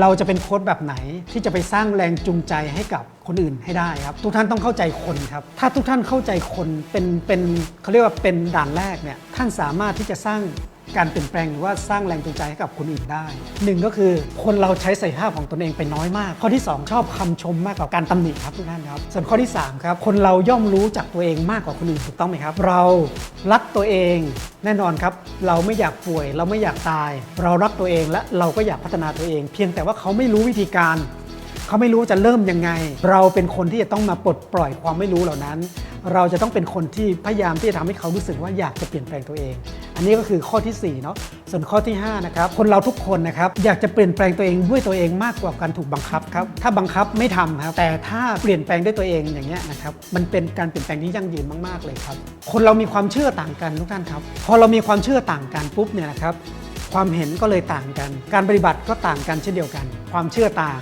เราจะเป็นโค้ชแบบไหนที่จะไปสร้างแรงจูงใจให้กับคนอื่นให้ได้ครับ ทุกท่านต้องเข้าใจคนครับ ถ้าทุกท่านเข้าใจคนเป็นเป็นเขาเรียกว่าเป็นด่านแรกเนี่ยท่านสามารถที่จะสร้าง การเปลี่ยนแปลงหรือว่าสร้างแรงจูงใจให้กับคนอื่นได้หนึ่งก็คือคนเราใช้ศักยภาพของตนเองไปน้อยมาก ข้อที่สองชอบคำชมมากกว่าการตำหนิครับทุกท่านครับส่วนข้อที่สามครับคนเราย่อมรู้จักตัวเองมากกว่าคนอื่นถูกต้องไหมครับ เรารักตัวเองแน่นอนครับ เราไม่อยากป่วย เราไม่อยากตาย เรารักตัวเองและเราก็อยากพัฒนาตัวเอง เพียงแต่ว่าเขาไม่รู้วิธีการเขาไม่รู้จะเริ่มยังไง เราเป็นคนที่จะต้องมาปลดปล่อยความไม่รู้เหล่านั้น เราจะต้องเป็นคนที่พยายามที่จะทำให้เขารู้สึกว่าอยากจะเปลี่ยนแปลงตัวเอง อันนี้ก็คือข้อที่4เนาะส่วนข้อที่5นะครับคนเราทุกคนนะครับอยากจะเปลี่ยนแปลงตัวเองด้วยตัวเองมากกว่าการถูกบังคับครับถ้าบังคับไม่ทำครับแต่ถ้าเปลี่ยนแปลงด้วยตัวเองอย่างเงี้ยนะครับมันเป็นการเปลี่ยนแปลงที่ยั่งยืนมากๆเลยครับ คนเรามีความเชื่อต่างกันทุกท่านครับพอเรามีความเชื่อต่างกันปุ๊บเนี่ยนะครับความเห็นก็เลยต่างกัน การปฏิบัติก็ต่างกันเช่นเดียวกัน ความเชื่อต่าง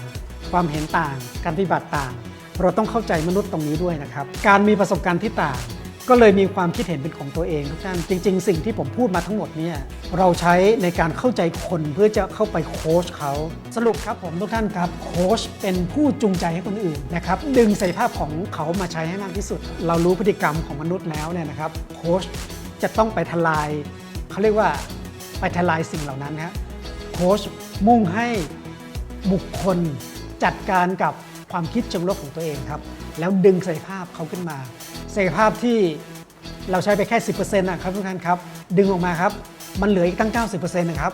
ความเห็นต่าง การปฏิบัติต่าง เราต้องเข้าใจมนุษย์ตรงนี้ด้วยนะครับ การมีประสบการณ์ที่ต่าง ก็เลยมีความคิดเห็นเป็นของตัวเองทุกท่านจริง ๆ สิ่งที่ผมพูดมาทั้งหมดเนี่ยเราใช้ในการเข้าใจคนเพื่อจะเข้าไปโค้ชเขาสรุปครับผมทุกท่านครับโค้ชเป็นผู้จูงใจให้คนอื่นนะครับดึงศักยภาพของเขามาใช้ให้มากที่สุด เรารู้พฤติกรรมของมนุษย์แล้วเนี่ยนะครับโค้ชจะต้องไปทลายเขาเรียกว่าไปทลายสิ่งเหล่านั้นนะครับโค้ชมุ่งให้บุคคลจัดการกับ ความคิดเชิงลบของตัวเองครับ แล้วดึงศักยภาพเขาขึ้นมาศักยภาพที่เราใช้ไปแค่ 10%นะครับทุกท่านครับ ดึงออกมาครับ มันเหลืออีกตั้ง 90%นะครับ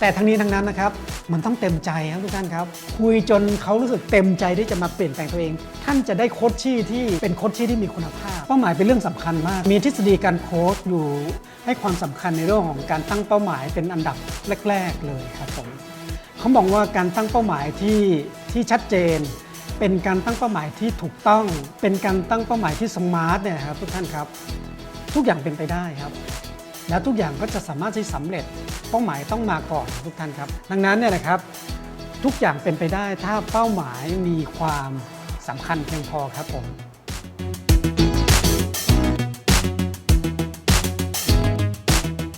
แต่ทั้งนี้ทั้งนั้นนะครับ มันต้องเต็มใจครับทุกท่านครับ คุยจนเขารู้สึกเต็มใจที่จะมาเปลี่ยนแปลงตัวเอง ท่านจะได้โค้ชชี่ที่เป็นโค้ชชี่ที่มีคุณภาพ เป้าหมายเป็นเรื่องสำคัญมาก มีทฤษฎีการโค้ชอยู่ให้ความสำคัญในเรื่องของการตั้งเป้าหมายเป็นอันดับแรก ๆ เลยครับผมเขามองว่าการตั้งเป้าหมายที่ที่ชัดเจน เป็นการตั้งเป้าหมายที่ถูกต้อง เป็นการตั้งเป้าหมายที่สมาร์ทเนี่ยครับทุกท่านครับ ทุกอย่างเป็นไปได้ครับ แล้วทุกอย่างก็จะสามารถที่สำเร็จเป้าหมายต้องมาก่อนทุกท่านครับ ดังนั้นเนี่ยนะครับทุกอย่างเป็นไปได้ถ้าเป้าหมายมีความสำคัญเพียงพอครับผม